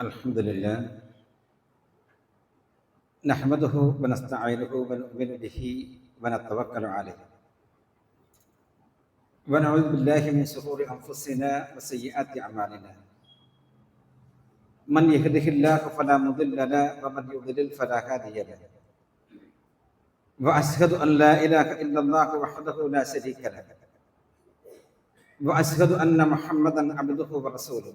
الحمد لله. نحمده ونستعينه ونؤمن به ونتوكل عليه. ونعوذ بالله من شرور أنفسنا وسيئات أعمالنا. من يهده الله فلا مضل له ومن يضلل فلا هادي له. وأشهد أن لا إله إلا الله وحده لا شريك له. وأشهد أن محمدا عبده ورسوله.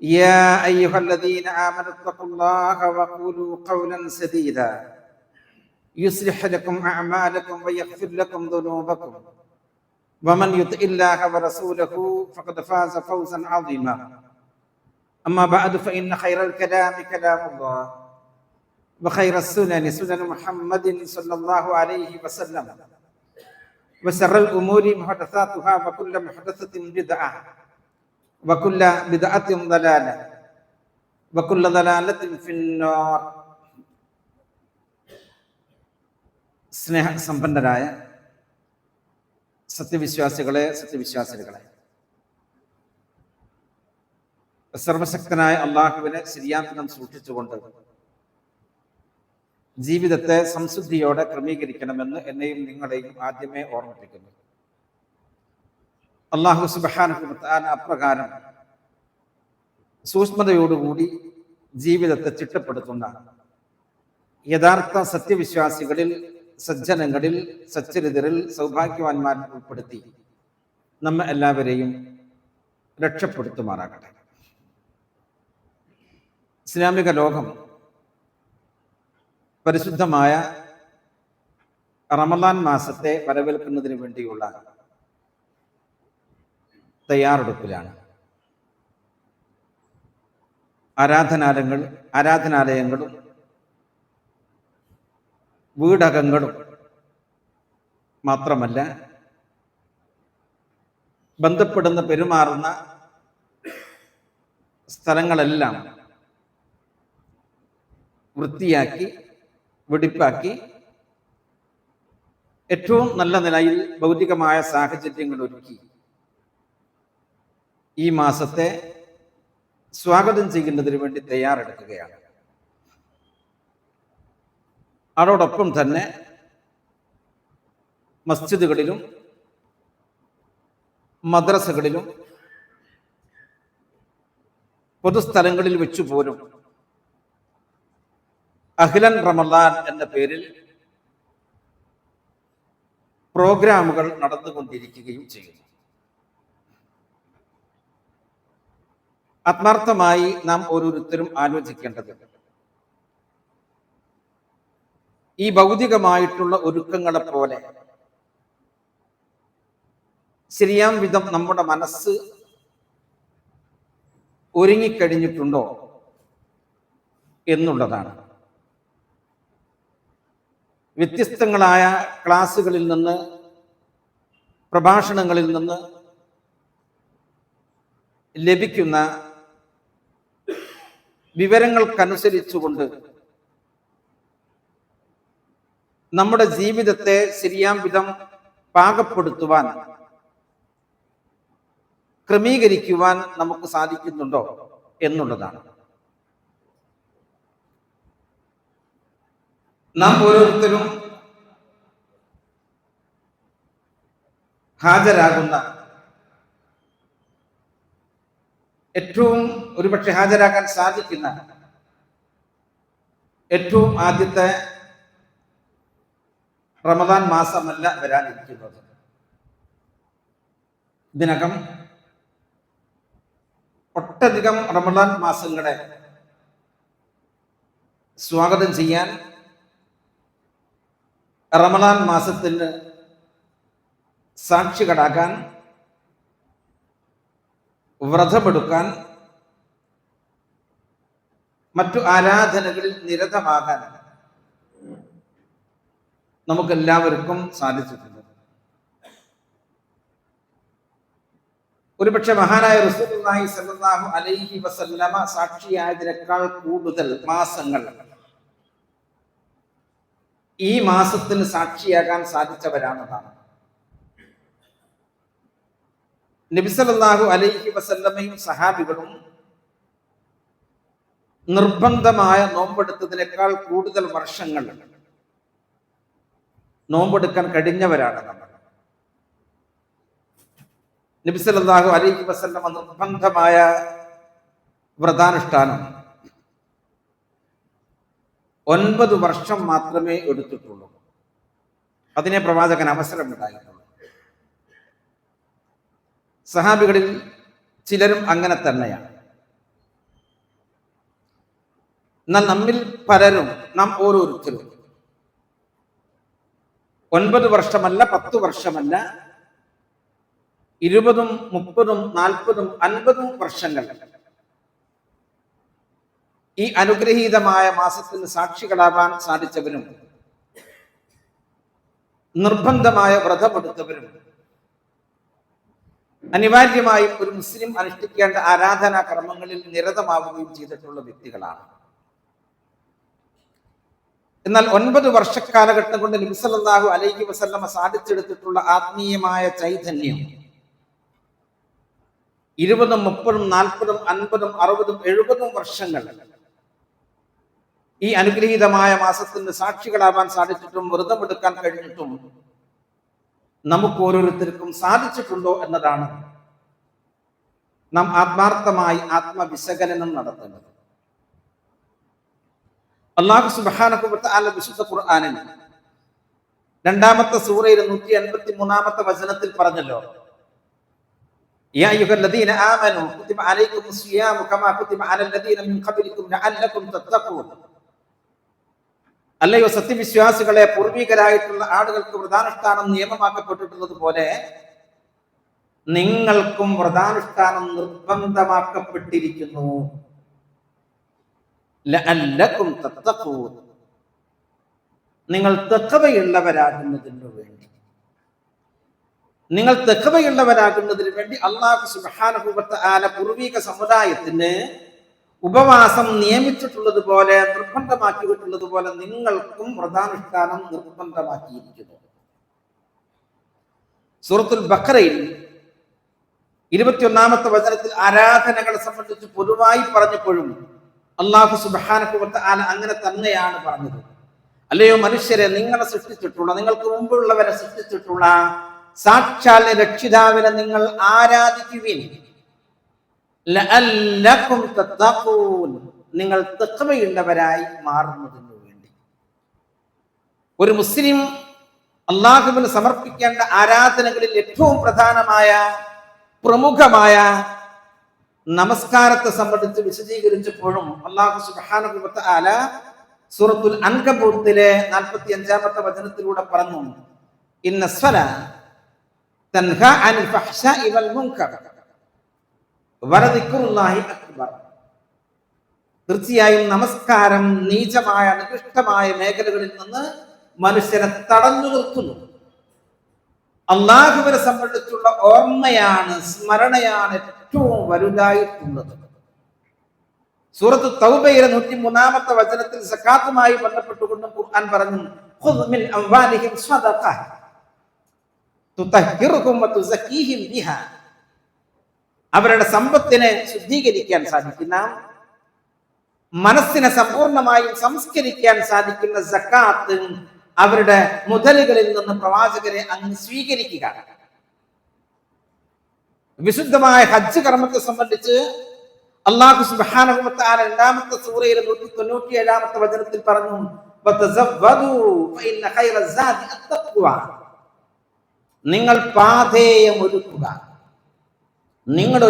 يا أيها الذين آمنوا اتقوا الله وقولوا قولا سديدا. يصلح لكم أعمالكم ويغفر لكم ذنوبكم. ومن يطع الله ورسوله فقد فاز فوزا عظيما. أما بعد فإن خير الكلام كلام الله وخير السنن سنن محمد صلى الله عليه وسلم. وشر الأمور محدثاتها وكل محدثة بدعة. വകുല്ല ബിദഅത്തിൻ ദലാല വകുല്ല ദലാലത്തിൻ ഫിന്നാർ സ്നേഹസമ്പന്നരായ സത്യവിശ്വാസികളെ സത്യവിശ്വാസികളെ. സർവശക്തനായ അള്ളാഹുവിനെ ശരിയാന്തനം സൂക്ഷിച്ചുകൊണ്ട് ജീവിതത്തെ സംശുദ്ധിയോടെ ക്രമീകരിക്കണമെന്ന് എന്നെയും നിങ്ങളെയും ആദ്യമേ ഓർമ്മിപ്പിക്കുന്നു. അള്ളാഹു സുബാനുഭവത്താൻ അപ്രകാരം സൂക്ഷ്മതയോടുകൂടി ജീവിതത്തെ ചിട്ടപ്പെടുത്തുന്ന യഥാർത്ഥ സത്യവിശ്വാസികളിൽ സജ്ജനങ്ങളിൽ സച്ചരിതരിൽ സൗഭാഗ്യവാന്മാരിൽ ഉൾപ്പെടുത്തി നമ്മെ എല്ലാവരെയും രക്ഷപ്പെടുത്തുമാറാകട്ടെ. ഇസ്ലാമിക ലോകം പരിശുദ്ധമായ റമദാൻ മാസത്തെ വരവേൽക്കുന്നതിന് വേണ്ടിയുള്ള തയ്യാറെടുപ്പിലാണ്. ആരാധനാലയങ്ങൾ ആരാധനാലയങ്ങളും വീടകങ്ങളും മാത്രമല്ല ബന്ധപ്പെടുന്ന പെരുമാറുന്ന സ്ഥലങ്ങളെല്ലാം വൃത്തിയാക്കി വെടിപ്പാക്കി ഏറ്റവും നല്ല നിലയിൽ ഭൗതികമായ സാഹചര്യങ്ങൾ ഒരുക്കി. ഈ മാസത്തെ സ്വാഗതം ചെയ്യുന്നതിന് വേണ്ടി തയ്യാറെടുക്കുകയാണ്. അതോടൊപ്പം തന്നെ മസ്ജിദുകളിലും മദ്രസകളിലും പൊതുസ്ഥലങ്ങളിൽ വെച്ചു പോലും അഖിലൻ റമദാൻ എന്ന പേരിൽ പ്രോഗ്രാമുകൾ നടന്നുകൊണ്ടിരിക്കുകയും ചെയ്യുന്നു. ആത്മാർത്ഥമായി നാം ഓരോരുത്തരും ആലോചിക്കേണ്ടതുണ്ട് ഈ ഭൗതികമായിട്ടുള്ള ഒരുക്കങ്ങളെ പോലെ ശരിയാം വിധം നമ്മുടെ മനസ്സ് ഒരുങ്ങിക്കഴിഞ്ഞിട്ടുണ്ടോ എന്നുള്ളതാണ്. വ്യത്യസ്തങ്ങളായ ക്ലാസ്സുകളിൽ നിന്ന് പ്രഭാഷണങ്ങളിൽ നിന്ന് ലഭിക്കുന്ന വിവരങ്ങൾക്കനുസരിച്ചുകൊണ്ട് നമ്മുടെ ജീവിതത്തെ ശരിയാം വിധം പാകപ്പെടുത്തുവാൻ ക്രമീകരിക്കുവാൻ നമുക്ക് സാധിക്കുന്നുണ്ടോ എന്നുള്ളതാണ്. നാം ഓരോരുത്തരും ഹാജരാകുന്ന ഏറ്റവും ഒരുപക്ഷെ ഹാജരാക്കാൻ സാധിക്കുന്ന ഏറ്റവും ആദ്യത്തെ റമദാൻ മാസമല്ല വരാനിരിക്കുന്നത്. ഇതിനകം ഒട്ടധികം റമദാൻ മാസങ്ങളെ സ്വാഗതം ചെയ്യാൻ റമദാൻ മാസത്തിന് സാക്ഷി കടാക്കാൻ വ്രതമെടുക്കാൻ മറ്റു ആരാധനകളിൽ നിരതമാകാൻ നമുക്കെല്ലാവർക്കും സാധിച്ചിട്ടുണ്ട്. ഒരുപക്ഷെ മഹാനായ റസൂലുള്ളാഹി സ്വല്ലല്ലാഹു അലൈഹി വസല്ലമ സാക്ഷിയായതിനേക്കാൾ കൂടുതൽ മാസങ്ങൾ ഈ മാസത്തിന് സാക്ഷിയാകാൻ സാധിച്ചവരാണെന്നാണ് നബിസലല്ലാഹു അലൈഹി വസല്ലമയും സഹാബികളും നിർബന്ധമായ നോമ്പെടുത്തതിനേക്കാൾ കൂടുതൽ വർഷങ്ങൾ നോമ്പെടുക്കാൻ കഴിഞ്ഞവരാണ് നമ്മൾ. നബിസലല്ലാഹു അലൈഹി വസല്ലമ നിർബന്ധമായ വ്രതാനുഷ്ഠാനം ഒൻപത് വർഷം മാത്രമേ എടുത്തിട്ടുള്ളൂ. അതിനെ പ്രവാചകൻ അവസരം അവസരമുണ്ടായിട്ടുള്ളൂ സഹാബികളിൽ ചിലരും അങ്ങനെ തന്നെയാണ്. എന്നാൽ നമ്മിൽ പലരും നാം ഓരോരുത്തരും ഒൻപത് വർഷമല്ല പത്ത് വർഷമല്ല ഇരുപതും മുപ്പതും നാൽപ്പതും അൻപതും വർഷങ്ങൾ ഈ അനുഗ്രഹീതമായ മാസത്തിന് സാക്ഷികളാവാൻ സാധിച്ചവരും നിർബന്ധമായ വ്രതമെടുത്തവരും അനിവാര്യമായും ഒരു മുസ്ലിം അനുഷ്ഠിക്കേണ്ട ആരാധനാ കർമ്മങ്ങളിൽ നിരതമാവുകയും ചെയ്തിട്ടുള്ള വ്യക്തികളാണ്. എന്നാൽ ഒൻപത് വർഷക്കാലഘട്ടം കൊണ്ട് നിംസലല്ലാഹു അലൈഹി വസല്ലമ സാധിച്ചെടുത്തിട്ടുള്ള ആത്മീയമായ ചൈതന്യം ഇരുപതും മുപ്പതും നാൽപ്പതും അൻപതും അറുപതും എഴുപതും വർഷങ്ങൾ ഈ അനുഗ്രഹീതമായ മാസത്തിന് സാക്ഷികളാവാൻ സാധിച്ചിട്ടും വ്രതമെടുക്കാൻ കഴിഞ്ഞിട്ടും നമുക്ക് ഓരോരുത്തർക്കും സാധിച്ചിട്ടുണ്ടോ എന്നതാണ് നാം ആത്മാർത്ഥമായി ആത്മവിശകലനം നടത്തേണ്ടത്. അള്ളാഹു സുബാനക്കുപെട്ട വിശുദ്ധ ഖുർആാനിൽ രണ്ടാമത്തെ സൂറയിൽ നൂറ്റി അൻപത്തി മൂന്നാമത്തെ വചനത്തിൽ പറഞ്ഞല്ലോ ആമനു അലൈക്കും സിയാമു കമാ മിൻ അല്ലയോ സത്യവിശ്വാസികളെ പൂർവികരായിട്ടുള്ള ആളുകൾക്ക് വ്രതാനുഷ്ഠാനം നിയമമാക്കപ്പെട്ടിട്ടുള്ളത് പോലെ നിങ്ങൾക്കും വ്രതാനുഷ്ഠാനം നിർബന്ധമാക്കപ്പെട്ടിരിക്കുന്നു. നിങ്ങൾ തെക്കവയുള്ളവരാകുന്നതിനു വേണ്ടി. നിങ്ങൾ തെക്കവയുള്ളവരാകുന്നതിന് വേണ്ടി അള്ളാഹു സുബാനുഭവത്തെ ആല പൂർവിക സമുദായത്തിന് ഉപവാസം നിയമിച്ചിട്ടുള്ളത് പോലെ നിർബന്ധമാക്കിയിട്ടുള്ളത് പോലെ നിങ്ങൾക്കും വ്രതാനുഷ്ഠാനം നിർബന്ധമാക്കിയിരിക്കുന്നു. സൂറത്തുൽ ബക്കറയിൽ ഇരുപത്തിയൊന്നാമത്തെ വചനത്തിൽ ആരാധനകളെ സംബന്ധിച്ച് പൊതുവായി പറഞ്ഞപ്പോഴും അള്ളാഹു സുബാനക്കുവത്ത് ആല അങ്ങനെ തന്നെയാണ് പറഞ്ഞത്. അല്ലയോ മനുഷ്യരെ നിങ്ങളെ സൃഷ്ടിച്ചിട്ടുള്ള നിങ്ങൾക്ക് മുമ്പുള്ളവരെ സൃഷ്ടിച്ചിട്ടുള്ള സാക്ഷാൽ രക്ഷിതാവിനെ നിങ്ങൾ ആരാധിക്കുവിൻ. നിങ്ങൾ തെക്കവയുള്ളവരായി മാറുന്നതിന് വേണ്ടി. ഒരു മുസ്ലിം അള്ളാഹുവിന് സമർപ്പിക്കേണ്ട ആരാധനകളിൽ ഏറ്റവും പ്രധാനമായ പ്രമുഖമായ നമസ്കാരത്തെ സംബന്ധിച്ച് വിശദീകരിച്ചപ്പോഴും അള്ളാഹു സുബാനുഭവത്ത് ആല സൂറത്തുൽ അൻകബൂത്തിലെ നാൽപ്പത്തി അഞ്ചാമത്തെ വചനത്തിലൂടെ പറഞ്ഞു ഇന്ന സ്വല തൻഹ അനിൽ ഫഹ്ഷ ഇവൽ മുൻകർ. അക്ബർ. തീർച്ചയായും നമസ്കാരം നീചമായ നികൃഷ്ടമായ മേഖലകളിൽ നിന്ന് മനുഷ്യരെ തടഞ്ഞു നിർത്തുന്നു. അള്ളാഹുവിനെ സംബന്ധിച്ചുള്ള ഓർമ്മയാണ് സ്മരണയാണ് ഏറ്റവും വലുതായിട്ടുള്ളത്. സൂറത്ത് തൗബയിലെ നൂറ്റി മൂന്നാമത്തെ വചനത്തിൽ സക്കാത്തുമായി ബന്ധപ്പെട്ടുകൊണ്ട് ഖുർആൻ പറഞ്ഞു "ഖുദ് മിൻ അംവാലിഹിം സ്വദഖ തുതഹിറുഹും വതുസക്കീഹിം ബിഹാ." അവരുടെ സമ്പത്തിനെ ശുദ്ധീകരിക്കാൻ സാധിക്കുന്ന മനസ്സിനെ സമ്പൂർണമായും സംസ്കരിക്കാൻ സാധിക്കുന്ന സക്കാത്ത് അവരുടെ മുതലുകളിൽ നിന്ന് പ്രവാചകരെ അങ്ങ് സ്വീകരിക്കുക വിശുദ്ധമായ ഹജ്ജ് കർമ്മത്തെ സംബന്ധിച്ച് അള്ളാഹു സുബാനുഭവത്താല രണ്ടാമത്തെ സൂറയിൽ നൂറ്റി തൊണ്ണൂറ്റി ഏഴാമത്തെ വചനത്തിൽ പറഞ്ഞു. നിങ്ങൾ പാതേയം ഒരുക്കുക നിങ്ങൾ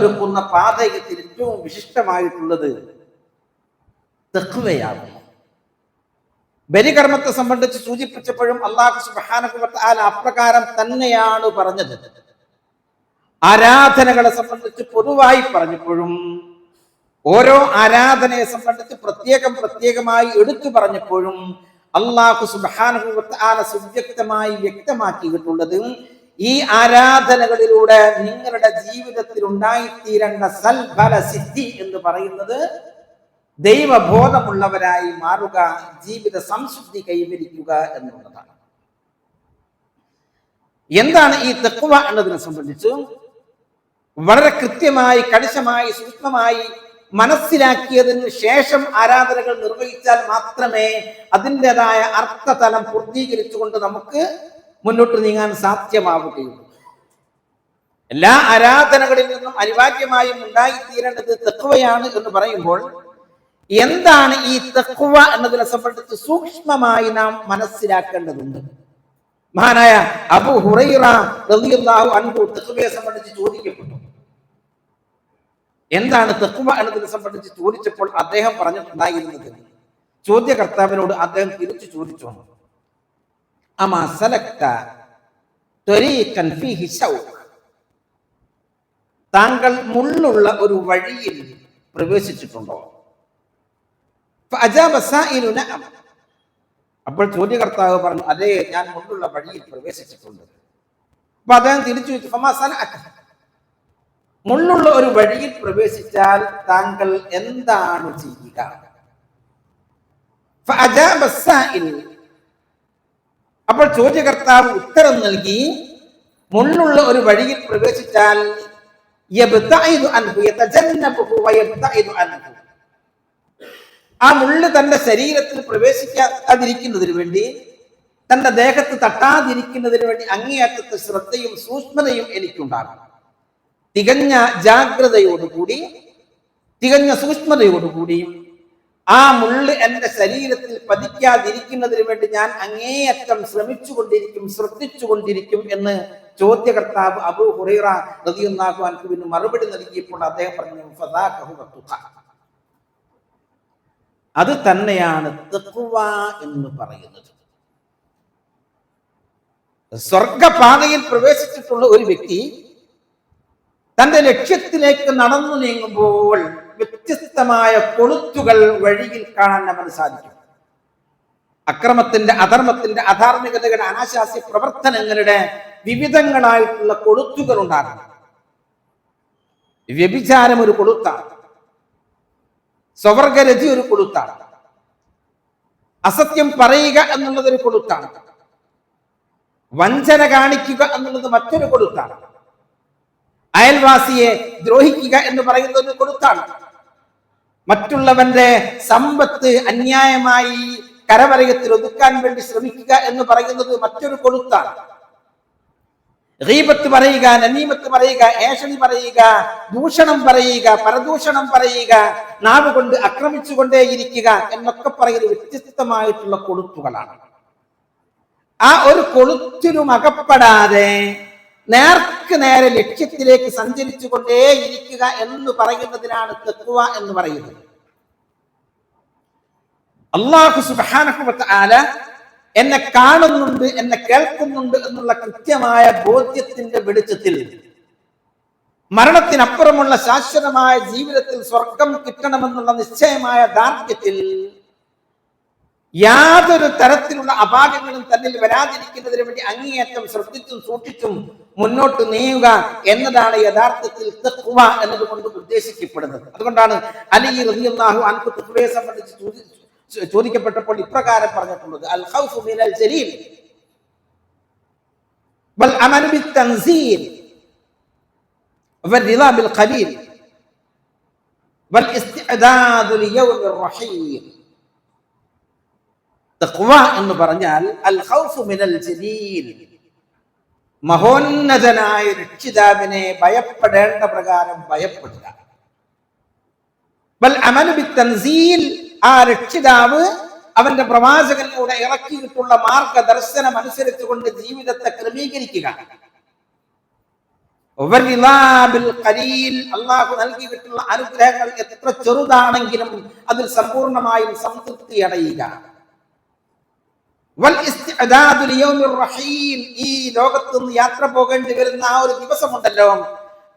പാതകത്തിൽ ഏറ്റവും വിശിഷ്ടമായിട്ടുള്ളത് തെക്കുവയാണ് ബലികർമ്മത്തെ സംബന്ധിച്ച് സൂചിപ്പിച്ചപ്പോഴും അള്ളാഹു സുബാനുഭവത്താല അപ്രകാരം തന്നെയാണ് പറഞ്ഞത്. ആരാധനകളെ സംബന്ധിച്ച് പൊതുവായി പറഞ്ഞപ്പോഴും ഓരോ ആരാധനയെ സംബന്ധിച്ച് പ്രത്യേകം പ്രത്യേകമായി എടുത്തു പറഞ്ഞപ്പോഴും അള്ളാഹു സുബാനുഭവത്താല സുവ്യക്തമായി വ്യക്തമാക്കിയിട്ടുള്ളത് ഈ ആരാധനകളിലൂടെ നിങ്ങളുടെ ജീവിതത്തിൽ ഉണ്ടായിത്തീരേണ്ട സൽഫല സിദ്ധി എന്ന് പറയുന്നത് ദൈവബോധമുള്ളവരായി മാറുക ജീവിത സംശുദ്ധി കൈവരിക്കുക എന്നുള്ളതാണ്. എന്താണ് ഈ തെക്കുവ എന്നതിനെ സംബന്ധിച്ച് വളരെ കൃത്യമായി കണിശമായി സൂക്ഷ്മമായി മനസ്സിലാക്കിയതിന് ശേഷം ആരാധനകൾ നിർവഹിച്ചാൽ മാത്രമേ അതിന്റെതായ അർത്ഥതലം പൂർത്തീകരിച്ചുകൊണ്ട് നമുക്ക് മുന്നോട്ട് നീങ്ങാൻ സാധ്യമാവുകയുള്ളൂ. എല്ലാ ആരാധനകളിൽ നിന്നും അനിവാര്യമായും ഉണ്ടായിത്തീരേണ്ടത് തെക്കുവയാണ് എന്ന് പറയുമ്പോൾ എന്താണ് ഈ തെക്കുവ എന്നതിനെ സംബന്ധിച്ച് സൂക്ഷ്മമായി നാം മനസ്സിലാക്കേണ്ടതുണ്ട്. മഹാനായ അബു ഹുറൈറ അൻഹു തെക്കുവയെ സംബന്ധിച്ച് ചോദിക്കപ്പെട്ടു. എന്താണ് തെക്കുവ എന്നതിനെ സംബന്ധിച്ച് ചോദിച്ചപ്പോൾ അദ്ദേഹം പറഞ്ഞിട്ടുണ്ടായിരുന്നത്? ചോദ്യകർത്താവിനോട് അദ്ദേഹം തിരിച്ചു ചോദിച്ചു. അമാ സലക്ത ത്വരീഖൻ ഫീഹി ശൗഖ് താങ്കൾ മുള്ളുള്ള ഒരു വഴിയിൽ പ്രവേശിച്ചിട്ടുണ്ടോ. അപ്പോൾ ചോദ്യകർത്താവ് പറഞ്ഞു അതെ ഞാൻ മുള്ളുള്ള വഴിയിൽ പ്രവേശിച്ചിട്ടുണ്ട് അപ്പൊ അദ്ദേഹം തിരിച്ചു ചോദിച്ചു? മുള്ളുള്ള ഒരു വഴിയിൽ പ്രവേശിച്ചാൽ താങ്കൾ എന്താണ് ചെയ്യുക. അപ്പോൾ ചോദ്യകർത്താവ് ഉത്തരം നൽകി മുള്ളുള്ള ഒരു വഴിയിൽ പ്രവേശിച്ചാൽ. ആ മുള്ള് തന്റെ ശരീരത്തിൽ പ്രവേശിക്കാതിരിക്കുന്നതിന് വേണ്ടി തന്റെ ദേഹത്ത് തട്ടാതിരിക്കുന്നതിന് വേണ്ടി അങ്ങേയറ്റത്തെ ശ്രദ്ധയും സൂക്ഷ്മതയും എനിക്കുണ്ടാകണം തികഞ്ഞ ജാഗ്രതയോടുകൂടി തികഞ്ഞ സൂക്ഷ്മതയോടുകൂടിയും ആ മുള്ള് എന്റെ ശരീരത്തിൽ പതിക്കാതിരിക്കുന്നതിന് വേണ്ടി ഞാൻ അങ്ങേയറ്റം ശ്രമിച്ചുകൊണ്ടിരിക്കും ശ്രദ്ധിച്ചുകൊണ്ടിരിക്കും എന്ന് ചോദ്യകർത്താവ് അബു ഹുറൈറ റളിയല്ലാഹു അൻഹുവിന് മറുപടി നൽകിയപ്പോൾ അദ്ദേഹം പറഞ്ഞു. അത് തന്നെയാണ് എന്ന് പറയുന്നത് സ്വർഗപാതയിൽ പ്രവേശിച്ചിട്ടുള്ള ഒരു വ്യക്തി തന്റെ ലക്ഷ്യത്തിലേക്ക് നടന്നു നീങ്ങുമ്പോൾ വ്യത്യസ്തമായ കൊളുത്തുകൾ വഴിയിൽ കാണാൻ നമ്മൾ സാധിക്കും. അക്രമത്തിന്റെ അധർമ്മത്തിന്റെ അധാർമികതയുടെ അനാശാസ്യ പ്രവർത്തനങ്ങളുടെ വിവിധങ്ങളായിട്ടുള്ള കൊളുത്തുകൾ ഉണ്ടാകും വ്യഭിചാരം ഒരു കൊളുത്താണ്. സ്വവർഗരതി ഒരു കൊളുത്താണ്. അസത്യം പറയുക എന്നുള്ളത് ഒരു കൊളുത്താണ്. വഞ്ചന കാണിക്കുക എന്നുള്ളത് മറ്റൊരു കൊളുത്താണ്. അയൽവാസിയെ ദ്രോഹിക്കുക എന്ന് പറയുന്നത് ഒരു കൊളുത്താണ്. മറ്റുള്ളവന്റെ സമ്പത്ത് അന്യായമായി കരവരയത്തിൽ ഒതുക്കാൻ വേണ്ടി ശ്രമിക്കുക എന്ന് പറയുന്നത് മറ്റൊരു കൊളുത്താണ്. റീപത്ത് പറയുക നനീമത്ത് പറയുക ഏഷണി പറയുക ദൂഷണം പറയുക പരദൂഷണം പറയുക നാവ് കൊണ്ട് ആക്രമിച്ചുകൊണ്ടേയിരിക്കുക എന്നൊക്കെ പറയുന്നത് വ്യത്യസ്തമായിട്ടുള്ള കൊളുത്തുകളാണ്. ആ ഒരു കൊളുത്തിനും അകപ്പെടാതെ നേർക്ക് നേരെ ലക്ഷ്യത്തിലേക്ക് സഞ്ചരിച്ചു കൊണ്ടേയിരിക്കുക എന്ന് പറയുന്നതിനാണ് തെക്കുക എന്ന് പറയുന്നത്. അള്ളാഹു സുബാനഹുബത്ത് ആല എന്നെ കാണുന്നുണ്ട് എന്നെ കേൾക്കുന്നുണ്ട് എന്നുള്ള കൃത്യമായ ബോധ്യത്തിന്റെ വെളിച്ചത്തിൽ മരണത്തിനപ്പുറമുള്ള ശാശ്വതമായ ജീവിതത്തിൽ സ്വർഗം കിട്ടണമെന്നുള്ള നിശ്ചയമായ ദാർഢ്യത്തിൽ യാതൊരു തരത്തിലുള്ള അപാകങ്ങളും തന്നിൽ വരാതിരിക്കുന്നതിന് വേണ്ടി അങ്ങേയറ്റം ശ്രദ്ധിച്ചും സൂക്ഷിച്ചും മുന്നോട്ട് നീങ്ങുക എന്നതാണ് യഥാർത്ഥത്തിൽ തഖ്വ എന്നതുകൊണ്ട് ഉദ്ദേശിക്കപ്പെടുന്നത് അതുകൊണ്ടാണ് അലി റളിയല്ലാഹു അൻഹു തഖ്വയെ സംബന്ധിച്ച് ചോദി- ചോ- ചോദിക്കപ്പെട്ടപ്പോൾ ഇപ്രകാരം പറഞ്ഞിട്ടുള്ളത് അൽ ഖൗഫു മിനൽ ജലീൽ വൽ അമലു ബിൽ തൻസീൽ والرضا بالقليل والاستعداد ليوم الرحيل തഖ്വ എന്ന് പറഞ്ഞാൽ അൽ ഖൗഫു മിനൽ ജലീൽ. മഹോന്നതനായ രക്ഷിതാവിനെ ഭയപ്പെടേണ്ട പ്രകാരം ഭയപ്പെടുക. ബൽ അമലു ബിത്തൻസീൽ ആ രക്ഷിതാവ് അവന്റെ പ്രവാചകനിലൂടെ ഇറക്കിയിട്ടുള്ള മാർഗദർശനം അനുസരിച്ചുകൊണ്ട് ജീവിതത്തെ ക്രമീകരിക്കുക. അള്ളാഹു നൽകിയിട്ടുള്ള അനുഗ്രഹങ്ങൾ എത്ര ചെറുതാണെങ്കിലും അതിൽ സമ്പൂർണമായും സംതൃപ്തി അടയുക ഈ ലോകത്ത് നിന്ന് യാത്ര പോകേണ്ടി വരുന്ന ആ ഒരു ദിവസമുണ്ടല്ലോ.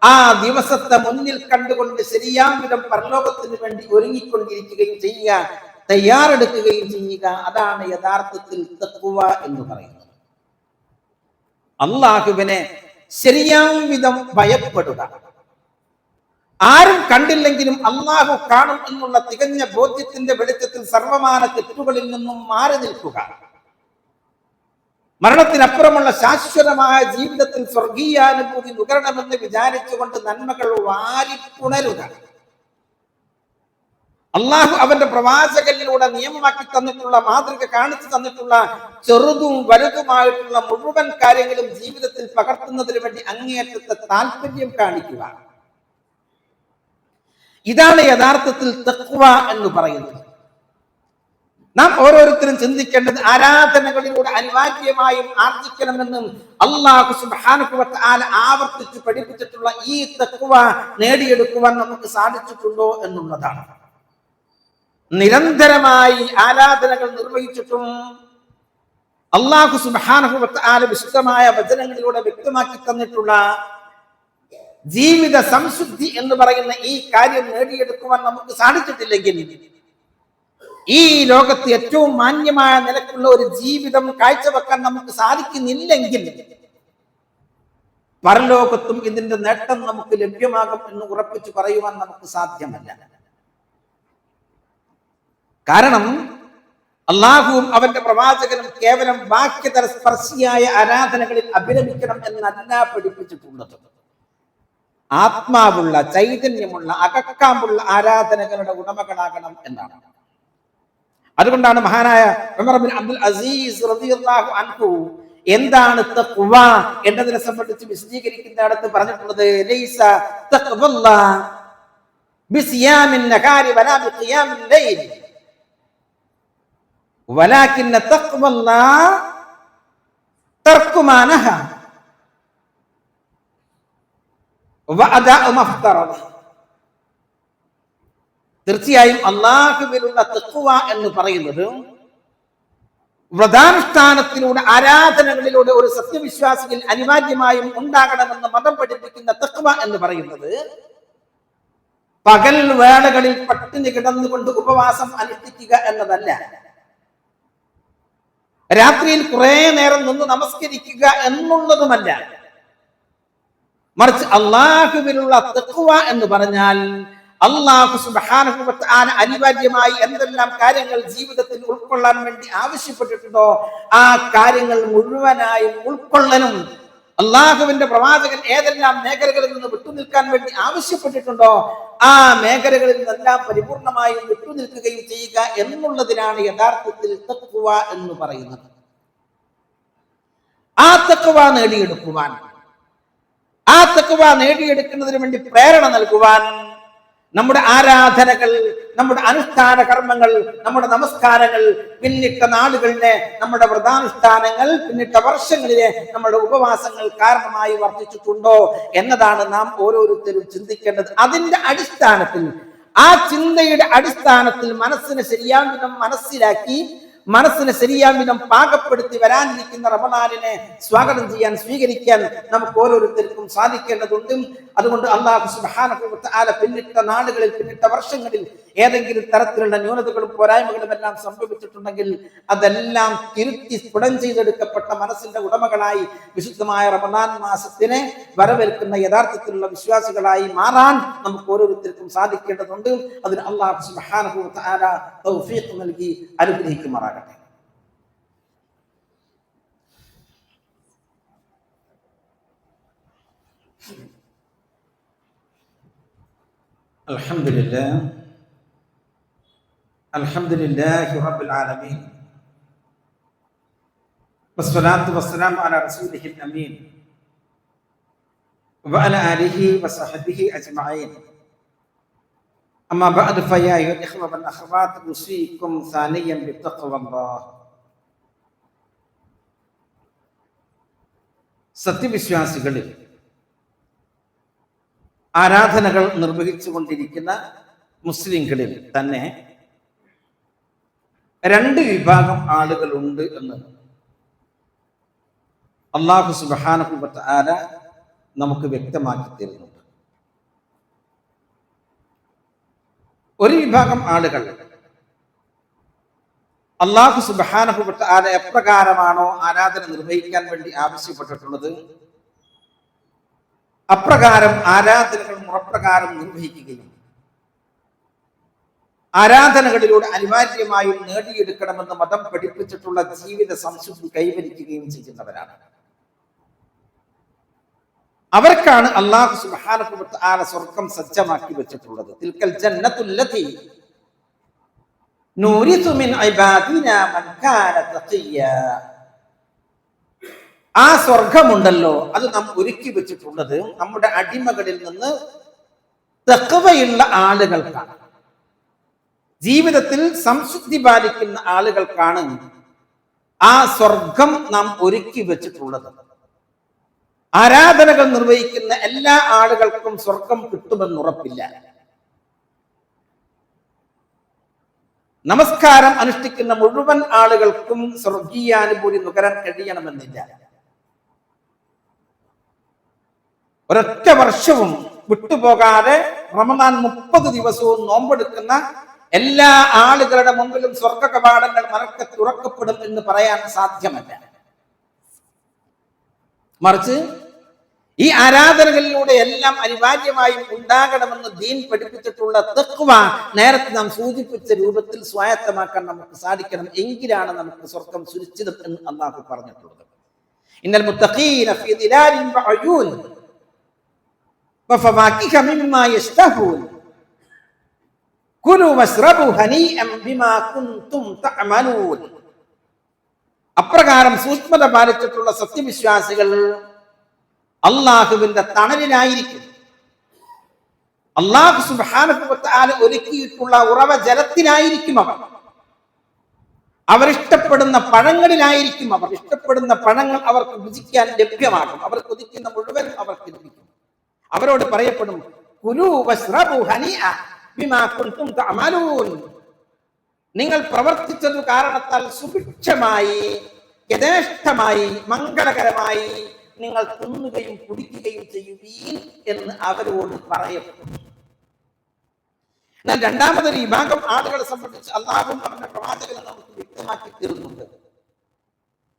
ആ ദിവസത്തെ മുന്നിൽ കണ്ടുകൊണ്ട് ശരിയാം വിധം പരലോകത്തിന് വേണ്ടി ഒരുങ്ങിക്കൊണ്ടിരിക്കുകയും ചെയ്യുക തയ്യാറെടുക്കുകയും ചെയ്യുക. അതാണ് യഥാർത്ഥത്തിൽ തക്കുവ എന്ന് പറയുന്നത്. അള്ളാഹുവിനെ ശരിയാം വിധം ഭയപ്പെടുക. ആരും കണ്ടില്ലെങ്കിലും അള്ളാഹു കാണും എന്നുള്ള തികഞ്ഞ ബോധ്യത്തിന്റെ വെളിച്ചത്തിൽ സർവമാന തെറ്റുകളിൽ നിന്നും മാറി നിൽക്കുക. മരണത്തിനപ്പുറമുള്ള ശാശ്വതമായ ജീവിതത്തിൽ സ്വർഗീയാനുഭൂതി നുകരണമെന്ന് വിചാരിച്ചുകൊണ്ട് നന്മകൾ വാരിപ്പുണരുക അള്ളാഹു അവന്റെ പ്രവാചകനിലൂടെ നിയമമാക്കി തന്നിട്ടുള്ള മാതൃക കാണിച്ചു തന്നിട്ടുള്ള ചെറുതും വലുതുമായിട്ടുള്ള മുഴുവൻ കാര്യങ്ങളും ജീവിതത്തിൽ പകർത്തുന്നതിന് വേണ്ടി അങ്ങേയറ്റത്തെ താല്പര്യം കാണിക്കുക. ഇതാണ് യഥാർത്ഥത്തിൽ തക്വ എന്ന് പറയുന്നത്. നാം ഓരോരുത്തരും ചിന്തിക്കേണ്ടത് ആരാധനകളിലൂടെ അനിവാര്യമായും ആർജിക്കണമെന്നും അള്ളാഹു സുബാനുഭവത്ത് ആവർത്തിച്ച് പഠിപ്പിച്ചിട്ടുള്ള ഈ തെക്കുവ നേടിയെടുക്കുവാൻ നമുക്ക് സാധിച്ചിട്ടുണ്ടോ എന്നുള്ളതാണ്. നിരന്തരമായി ആരാധനകൾ നിർവഹിച്ചിട്ടും അള്ളാഹു സുബാനുഭവത്ത് ആല വിശുദ്ധമായ വചനങ്ങളിലൂടെ വ്യക്തമാക്കി തന്നിട്ടുള്ള ജീവിത സംശുദ്ധി എന്ന് പറയുന്ന ഈ കാര്യം നേടിയെടുക്കുവാൻ നമുക്ക് സാധിച്ചിട്ടില്ലെങ്കിൽ ഈ ലോകത്ത് ഏറ്റവും മാന്യമായ നിലക്കുള്ള ഒരു ജീവിതം കാഴ്ചവെക്കാൻ നമുക്ക് സാധിക്കുന്നില്ലെങ്കിൽ പരലോകത്തും ഇതിന്റെ നേട്ടം നമുക്ക് ലഭ്യമാകും എന്ന് ഉറപ്പിച്ചു പറയുവാൻ നമുക്ക് സാധ്യമല്ല. കാരണം അള്ളാഹുവും അവന്റെ പ്രവാചകനും കേവലം വാക്യതര സ്പർശിയായ ആരാധനകളിൽ അഭിരമിക്കണം എന്നല്ല പഠിപ്പിച്ചിട്ടുള്ളത്. ആത്മാവുള്ള ചൈതന്യമുള്ള അകക്കാമ്പുള്ള ആരാധനകളുടെ ഉടമകളാകണം എന്നാണ്. അതുകൊണ്ടാണ് മഹാനായ അബ്ദുൽ അസീസ് റളിയല്ലാഹു അൻഹു എന്താണ് തഖ്വ എന്നതിനെ സംബന്ധിച്ച് വിശദീകരിക്കുന്നിടത്ത് പറഞ്ഞിട്ടുള്ളത് ലൈസ തഖ്വല്ല ബിസിയാമിൻ നഹാരി വലാ ബിഖിയാമിൽ ലൈൽ വലാകിന്ന തഖ്വല്ല തർക്കു മാ നഹ വഅദാഉ മഫ്തറദ തീർച്ചയായും അള്ളാഹുവിലുള്ള തെക്കുവ എന്ന് പറയുന്നത് വ്രതാനുഷ്ഠാനത്തിലൂടെ ആരാധനകളിലൂടെ ഒരു സത്യവിശ്വാസിയിൽ അനിവാര്യമായും ഉണ്ടാകണമെന്ന് മതം പഠിപ്പിക്കുന്ന തെക്കുവ എന്ന് പറയുന്നത് പകൽ വേളകളിൽ പട്ടിണി കിടന്നുകൊണ്ട് ഉപവാസം അനുഷ്ഠിക്കുക എന്നതല്ല. രാത്രിയിൽ കുറെ നേരം നിന്ന് നമസ്കരിക്കുക എന്നുള്ളതുമല്ല. മറിച്ച് അള്ളാഹുവിനുള്ള തെക്കുവ എന്ന് പറഞ്ഞാൽ അള്ളാഹു സുബാനുഭവത്താൻ അനിവാര്യമായി എന്തെല്ലാം കാര്യങ്ങൾ ജീവിതത്തിൽ ഉൾക്കൊള്ളാൻ വേണ്ടി ആവശ്യപ്പെട്ടിട്ടുണ്ടോ ആ കാര്യങ്ങൾ മുഴുവനായും ഉൾക്കൊള്ളനും അള്ളാഹുവിന്റെ പ്രവാചകൻ ഏതെല്ലാം മേഖലകളിൽ നിന്ന് വിട്ടുനിൽക്കാൻ വേണ്ടി ആവശ്യപ്പെട്ടിട്ടുണ്ടോ ആ മേഖലകളിൽ നിന്നെല്ലാം പരിപൂർണമായും വിട്ടുനിൽക്കുകയും ചെയ്യുക എന്നുള്ളതിനാണ് യഥാർത്ഥത്തിൽ തക്കുവ എന്ന് പറയുന്നത്. ആ തക്കുവ നേടിയെടുക്കുവാൻ ആ തക്കുവ നേടിയെടുക്കുന്നതിന് വേണ്ടി പ്രേരണ നൽകുവാൻ നമ്മുടെ ആരാധനകൾ നമ്മുടെ അനുഷ്ഠാന കർമ്മങ്ങൾ നമ്മുടെ നമസ്കാരങ്ങൾ പിന്നിട്ട നാളുകളിലെ നമ്മുടെ വ്രതാനുഷ്ഠാനങ്ങൾ പിന്നിട്ട വർഷങ്ങളിലെ നമ്മുടെ ഉപവാസങ്ങൾ കാരണമായി വർദ്ധിച്ചിട്ടുണ്ടോ എന്നതാണ് നാം ഓരോരുത്തരും ചിന്തിക്കേണ്ടത്. അതിന്റെ അടിസ്ഥാനത്തിൽ ആ ചിന്തയുടെ അടിസ്ഥാനത്തിൽ മനസ്സിനെ ശരിയാവിധം മനസ്സിലാക്കി മനസ്സിനെ ശരിയാം വിധം പാകപ്പെടുത്തി വരാനിരിക്കുന്ന റമദാനിനെ സ്വാഗതം ചെയ്യാൻ സ്വീകരിക്കാൻ നമുക്ക് ഓരോരുത്തർക്കും സാധിക്കേണ്ടതുണ്ട്. അതുകൊണ്ട് അള്ളാഹു സുബാന പിന്നിട്ട നാളുകളിൽ പിന്നിട്ട വർഷങ്ങളിൽ ഏതെങ്കിലും തരത്തിലുള്ള ന്യൂനതകളും പോരായ്മകളും എല്ലാം സംഭവിച്ചിട്ടുണ്ടെങ്കിൽ അതെല്ലാം തിരുത്തി സ്ഫുടം ചെയ്തെടുക്കപ്പെട്ട മനസ്സിന്റെ ഉടമകളായി വിശുദ്ധമായ റമദാൻ മാസത്തിനെ വരവേൽക്കുന്ന യഥാർത്ഥത്തിലുള്ള വിശ്വാസികളായി മാറാൻ നമുക്ക് ഓരോരുത്തർക്കും സാധിക്കേണ്ടതുണ്ട്. അതിന് അള്ളാഹു സുബാനഹു തൗഫീഖ് നൽകി അനുഗ്രഹിക്കുമാറാകട്ടെ. الحمد لله الحمد لله رب العالمين والصلاة والسلام على رسوله الأمين وعلى آله وصحبه أجمعين أما بعد فيا أيها الإخوة والأخوات أوصيكم ثانيا بتقوى الله സത്യവിശ്വാസികളിൽ ആരാധനകൾ നിർവഹിച്ചു കൊണ്ടിരിക്കുന്ന മുസ്ലിങ്ങളിൽ തന്നെ രണ്ട് വിഭാഗം ആളുകളുണ്ട് എന്ന് അള്ളാഹു സുബാനഹുബത്ത് ആര നമുക്ക് വ്യക്തമാക്കി തരുന്നുണ്ട്. ഒരു വിഭാഗം ആളുകൾ അള്ളാഹു സുബാനഹുബത്ത് ആല എപ്രകാരമാണോ ആരാധന നിർവഹിക്കാൻ വേണ്ടി ആവശ്യപ്പെട്ടിട്ടുള്ളത്? അപ്രകാരം ആരാധനകൾ മുറപ്രകാരം നിർവഹിക്കുകയും ആരാധനകളിലൂടെ അനിവാര്യമായും നേടിയെടുക്കണമെന്ന് മതം പഠിപ്പിച്ചിട്ടുള്ള ജീവിത സംശുദ്ധി കൈവരിക്കുകയും ചെയ്യുന്നവരാണ്. അവർക്കാണ് അള്ളാഹു സുബാനഹുബത്ത് ആല സ്വർഗം സജ്ജമാക്കി വെച്ചിട്ടുള്ളത്. തിൽക്കൽ ജന്നത്തുല്ലതി നൂരിതു മിൻ ഇബാദിനാ മൻ കാന തഖിയ്യ. ആ സ്വർഗമുണ്ടല്ലോ. അത് നാം ഒരുക്കി വെച്ചിട്ടുള്ളത് നമ്മുടെ അടിമകളിൽ നിന്ന് തക്കവയുള്ള ആളുകൾക്കാണ്. ജീവിതത്തിൽ സംശുദ്ധി പാലിക്കുന്ന ആളുകൾക്കാണ് ആ സ്വർഗം നാം ഒരുക്കി വെച്ചിട്ടുള്ളത്. ആരാധനകൾ നിർവഹിക്കുന്ന എല്ലാ ആളുകൾക്കും സ്വർഗം കിട്ടുമെന്ന് ഉറപ്പില്ല. നമസ്കാരം അനുഷ്ഠിക്കുന്ന മുഴുവൻ ആളുകൾക്കും സ്വർഗീയാനുഭൂതി നുകരാൻ കഴിയണമെന്നില്ല. ഒരൊറ്റ വർഷവും വിട്ടുപോകാതെ റമദാൻ മുപ്പത് ദിവസവും നോമ്പെടുക്കുന്ന എല്ലാ ആളുകളുടെ മുമ്പിലും സ്വർഗ കവാടങ്ങൾ മറക്കെ തുറക്കപ്പെടും എന്ന് പറയാൻ സാധ്യമല്ല. മറിച്ച് ഈ ആരാധനകളിലൂടെ എല്ലാം അനിവാര്യമായും ഉണ്ടാകണമെന്ന് ദീൻ പഠിപ്പിച്ചിട്ടുള്ള തക്വ നേരത്തെ നാം സൂചിപ്പിച്ച രൂപത്തിൽ സ്വായത്തമാക്കാൻ നമുക്ക് സാധിക്കണം. എങ്കിലാണ് നമുക്ക് സ്വർഗം സുരക്ഷിതം എന്ന് അള്ളാഹു പറഞ്ഞിട്ടുള്ളത്. ഇന്നൽ മുത്തഖീന ഫീ وفواكه مما يشتهون كلوا واشربوا هنيئا بما كنتم تعملون അപ്രകാരം സൂക്ഷ്മത പാലിച്ചിട്ടുള്ള സത്യവിശ്വാസികൾ അള്ളാഹുവിന്റെ തണലിലായിരിക്കും അള്ളാഹു സുബാനുഭവത്താൽ ഒരുക്കിയിട്ടുള്ള ഉറവ ജലത്തിലായിരിക്കും അവർ അവരിഷ്ടപ്പെടുന്ന പഴങ്ങളിലായിരിക്കും അവർ ഇഷ്ടപ്പെടുന്ന പഴങ്ങൾ അവർക്ക് ഭുജിക്കാൻ ലഭ്യമാകും അവർ കൊതിക്കുന്ന മുഴുവൻ അവർക്ക് ലഭിക്കും അവരോട് പറയപ്പെടും കുലു നിങ്ങൾ പ്രവർത്തിച്ചതു കാരണത്താൽ സുഭിക്ഷമായി യഥേഷ്ടമായി മംഗളകരമായി നിങ്ങൾ തിന്നുകയും കുടിക്കുകയും ചെയ്യുവീൻ എന്ന് അവരോട് പറയപ്പെടും. എന്നാൽ രണ്ടാമതൊരു വിഭാഗം ആളുകളെ സംബന്ധിച്ച് അള്ളാഹും അവരുടെ പ്രവാചകനെ നമുക്ക് വ്യക്തമാക്കി തീർന്നുണ്ട്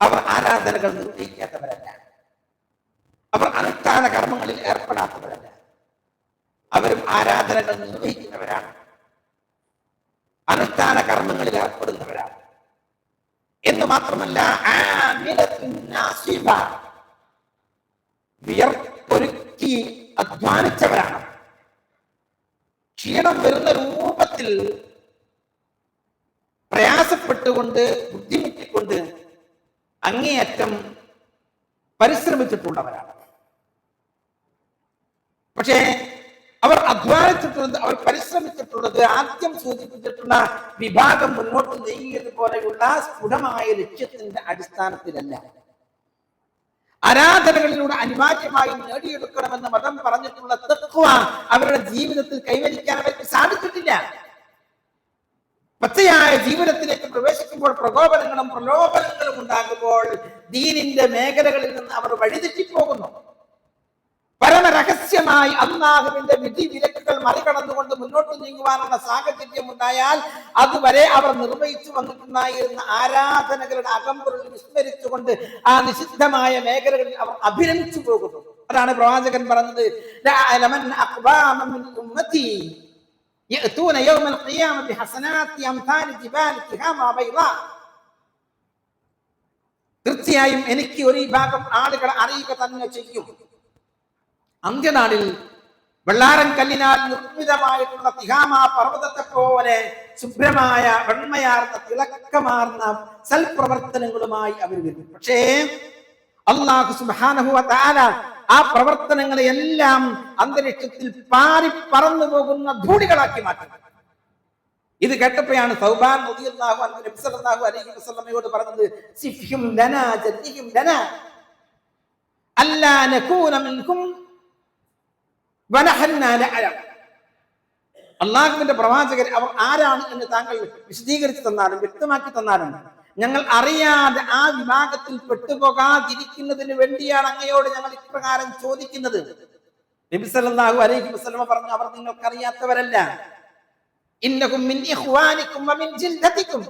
അവർ ആരാധനകൾ നിർവഹിക്കാത്തവരല്ല. അവർ അനുഷ്ഠാന കർമ്മങ്ങളിൽ ഏർപ്പെടാത്തവരല്ല. അവരും ആരാധനകൾ നിർവഹിക്കുന്നവരാണ്. അനുഷ്ഠാന കർമ്മങ്ങളിൽ ഏർപ്പെടുന്നവരാണ്. എന്ന് മാത്രമല്ല വിയർപ്പൊരുക്കി അധ്വാനിച്ചവരാണ്. ക്ഷീണം വരുന്ന രൂപത്തിൽ പ്രയാസപ്പെട്ടുകൊണ്ട് ബുദ്ധിമുട്ടിക്കൊണ്ട് അങ്ങേയറ്റം പരിശ്രമിച്ചിട്ടുള്ളവരാണ്. പക്ഷേ അവർ അധ്വാനിച്ചിട്ടുള്ളത് അവർ പരിശ്രമിച്ചിട്ടുള്ളത് ആദ്യം സൂചിപ്പിച്ചിട്ടുള്ള വിഭാഗം മുന്നോട്ട് നീങ്ങിയത് പോലെയുള്ള സ്ഫുടമായ ലക്ഷ്യത്തിന്റെ അടിസ്ഥാനത്തിലല്ല. ആരാധനകളിലൂടെ അനിവാര്യമായി നേടിയെടുക്കണമെന്ന് മതം പറഞ്ഞിട്ടുള്ള തത്വ അവരുടെ ജീവിതത്തിൽ കൈവരിക്കാൻ അവർക്ക് സാധിച്ചിട്ടില്ല. പച്ചയായ ജീവിതത്തിലേക്ക് പ്രവേശിക്കുമ്പോൾ പ്രകോപനങ്ങളും പ്രലോഭനങ്ങളും ഉണ്ടാകുമ്പോൾ ദീനിന്റെ മേഖലകളിൽ നിന്ന് അവർ വഴിതെറ്റിപ്പോകുന്നു. പരമരഹസ്യമായി അള്ളാഹുവിന്റെ വിധി വിലക്കുകൾ മറികടന്നുകൊണ്ട് മുന്നോട്ട് നീങ്ങുവാനുള്ള സാഹചര്യം ഉണ്ടായാൽ അതുവരെ അവർ നിർവഹിച്ചു വന്നിട്ടുണ്ടായിരുന്ന ആരാധനകളുടെ അകമ്പൊരുൾ വിസ്മരിച്ചുകൊണ്ട് ആ നിഷിദ്ധമായ മേഖലകളിൽ അവർ അഭിരമിച്ചു പോകുന്നു അതാണ് പ്രവാചകൻ പറഞ്ഞത് ലഅലമൻ അഖ്വാമ മിൻ ഉമ്മത്തി يأتون يوم القيامة بحسنات أمثال جبال تهامة بيضاء തീർച്ചയായും എനിക്ക് ഒരു വിഭാഗം ആളുകളെ അറിയുക തന്നെ ചെയ്യും അന്ത്യനാളിൽ വെള്ളാരൻ കല്ലിനാൽ നിർമ്മിതമായിട്ടുള്ള തിഹാമാ പർവതത്തെ പോലെ ശുഭ്രമായ വെണ്മയാർന്ന തിളക്കമാർന്ന സൽപ്രവർത്തനങ്ങളുമായി അവർ വരും പക്ഷേ അള്ളാഹു സുബ്ഹാനഹു വ ആ പ്രവർത്തനങ്ങളെ എല്ലാം അന്തരീക്ഷത്തിൽ പാറി പറന്നു പോകുന്ന ധൂളികളാക്കി മാറ്റുന്നത് ഇത് കേട്ടപ്പോഴാണ് സൗബാൻ അൻഹു അലൈഹി വസല്ലമയോട് പറഞ്ഞത് സിഫ്ഹിം അല്ലാ നകൂന മിൻകും അള്ളാഹുവിന്റെ പ്രവാചകർ അവർ ആരാണ് എന്ന് താങ്കൾ വിശദീകരിച്ചു തന്നാലും വ്യക്തമാക്കി തന്നാലും ഞങ്ങൾ അറിയാതെ ആ വിഭാഗത്തിൽ പെട്ടുപോകാതിരിക്കുന്നതിന് വേണ്ടിയാണ് അങ്ങയോട് ഞങ്ങൾ ഇപ്രകാരം ചോദിക്കുന്നത്. നബി സല്ലല്ലാഹു അലൈഹി വസല്ലമ പറഞ്ഞു അവർ നിങ്ങൾക്കറിയാത്തവരല്ല. ഇന്നകും മിൻ ഇഖ്വാനികും വമിൻ ജിൽദതികും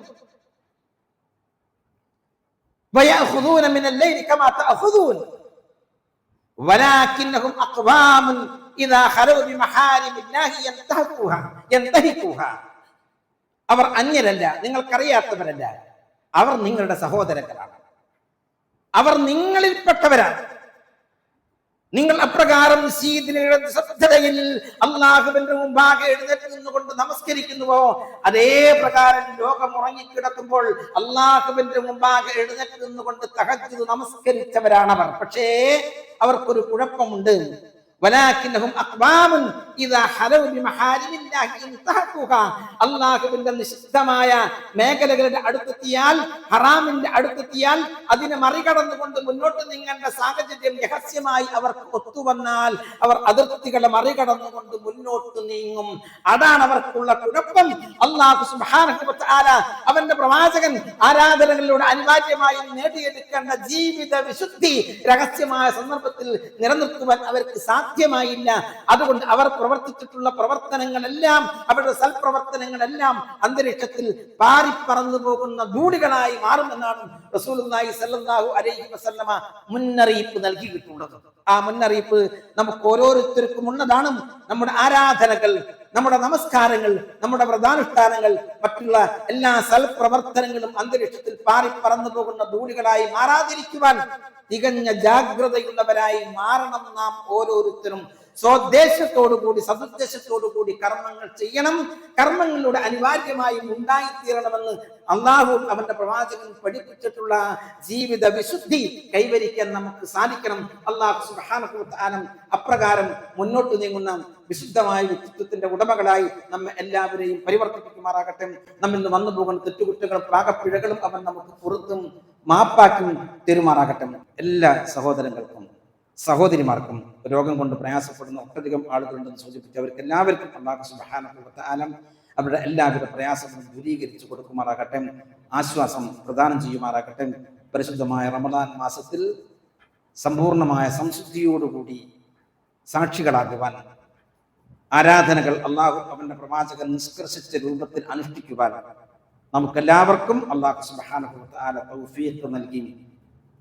വയഖുദൂന മിൻ ലൈലി കമാ തഅഖുദൂന ولكنهم أقوام إذا خلوا بمحارم الله ينتهكوها ينتهكوها അവർ അന്യരല്ല നിങ്ങൾക്കറിയാത്തവരല്ല അവർ നിങ്ങളുടെ സഹോദരങ്ങളാണ് അവർ നിങ്ങളിൽപ്പെട്ടവരാണ് നിങ്ങൾ അപ്രകാരം ശ്രദ്ധയിൽ അള്ളാഹുവിന്റെ മുമ്പാകെ എഴുന്നേറ്റ് നിന്നുകൊണ്ട് നമസ്കരിക്കുന്നുവോ? അതേ പ്രകാരം ലോകം ഉറങ്ങിക്കിടക്കുമ്പോൾ അള്ളാഹുവിന്റെ മുമ്പാകെ എഴുന്നേറ്റ് നിന്നുകൊണ്ട് തകച്ചു നമസ്കരിച്ചവരാണവർ. പക്ഷേ അവർക്കൊരു കുഴപ്പമുണ്ട്. വലാകിന്നഹും അഖ്വാമുൻ ഇദാ ഹലൗ ബിമഹാരിമില്ലാഹി ഇൻതഹഖുഹ അല്ലാഹുവിന്റെ നിഷിദ്ധമായ മേഖലകളുടെ അടുത്തെത്തിയാൽ ഹറാമിന്റെ അടുത്തെത്തിയാൽ അതിനെ മറികടന്നുകൊണ്ട് മുന്നോട്ട് നീങ്ങേണ്ട സാഹചര്യം രഹസ്യമായി അവർക്ക് ഒത്തുവന്നാൽ അവർ അതിർത്തികളെ മറികടന്നുകൊണ്ട് മുന്നോട്ട് നീങ്ങും. അതാണ് അവർക്കുള്ള കുഴപ്പം. അള്ളാഹു തആല അവന്റെ പ്രവാചകൻ ആരാധനകളിലൂടെ അനിവാര്യമായി നേടിയെടുക്കേണ്ട ജീവിത വിശുദ്ധി രഹസ്യമായ സന്ദർഭത്തിൽ നിലനിർത്തുവാൻ അവർക്ക് സാധ്യമായില്ല. അതുകൊണ്ട് അവർ പ്രവർത്തിച്ചിട്ടുള്ള പ്രവർത്തനങ്ങളെല്ലാം അവരുടെ സൽപ്രവർത്തനങ്ങളെല്ലാം അന്തരീക്ഷത്തിൽ പാറിപ്പറന്നു പോകുന്ന ധൂളികളായി മാറുമെന്നാണ് റസൂലുള്ളാഹി സല്ലാഹു അലൈഹി വസല്ലമ മുന്നറിയിപ്പ് നൽകിയിട്ടുള്ളത്. ആ മുന്നറിയിപ്പ് നമുക്ക് ഓരോരുത്തർക്കും ഉള്ളതാണ് നമ്മുടെ ആരാധനകൾ നമ്മുടെ നമസ്കാരങ്ങൾ നമ്മുടെ വ്രതാനുഷ്ഠാനങ്ങൾ മറ്റുള്ള എല്ലാ സൽപ്രവർത്തനങ്ങളും അന്തരീക്ഷത്തിൽ പാറി പറന്നു പോകുന്ന ധൂളികളായി മാറാതിരിക്കുവാൻ തികഞ്ഞ ജാഗ്രതയുള്ളവരായി മാറണം നാം ഓരോരുത്തരും. സ്വദേശത്തോടു കൂടി സതുദ്ദേശത്തോടു കൂടി കർമ്മങ്ങൾ ചെയ്യണം. കർമ്മങ്ങളിലൂടെ അനിവാര്യമായും ഉണ്ടായിത്തീരണമെന്ന് അള്ളാഹു അവന്റെ പ്രവാചകൻ പഠിപ്പിച്ചിട്ടുള്ള ജീവിത വിശുദ്ധി കൈവരിക്കാൻ നമുക്ക് സാധിക്കണം. അള്ളാഹു സുഹാനം അപ്രകാരം മുന്നോട്ട് നീങ്ങുന്ന വിശുദ്ധമായ വ്യക്തിത്വത്തിന്റെ ഉടമകളായി നമ്മെ എല്ലാവരെയും പരിവർത്തിപ്പിക്കുമാറാകട്ടെ. നമ്മിൽ നിന്ന് വന്നു പോകുന്ന തെറ്റുകുറ്റങ്ങളും പാകപ്പിഴകളും അവൻ നമുക്ക് പുറത്തും മാപ്പാക്കും തെരുമാറാകട്ടെ. എല്ലാ സഹോദരങ്ങൾക്കും സഹോദരിമാർക്കും രോഗം കൊണ്ട് പ്രയാസപ്പെടുന്ന ഒട്ടധികം ആളുകളുണ്ടെന്ന് സൂചിപ്പിച്ച് അവർക്ക് എല്ലാവർക്കും അള്ളാഹു ആലം അവരുടെ എല്ലാവിധ പ്രയാസങ്ങളും ദൂരീകരിച്ചു കൊടുക്കുമാറാകട്ടെ. ആശ്വാസം പ്രദാനം ചെയ്യുമാറാകട്ടെ. പരിശുദ്ധമായ റമദാൻ മാസത്തിൽ സമ്പൂർണമായ സംശുദ്ധിയോടുകൂടി സാക്ഷികളാകുവാൻ ആരാധനകൾ അള്ളാഹു അവന്റെ പ്രവാചകൻ നിഷ്കർഷിച്ച രൂപത്തിൽ അനുഷ്ഠിക്കുവാൻ നമുക്കെല്ലാവർക്കും അള്ളാഹു സുബാന തൗഫീഖ് നൽകി.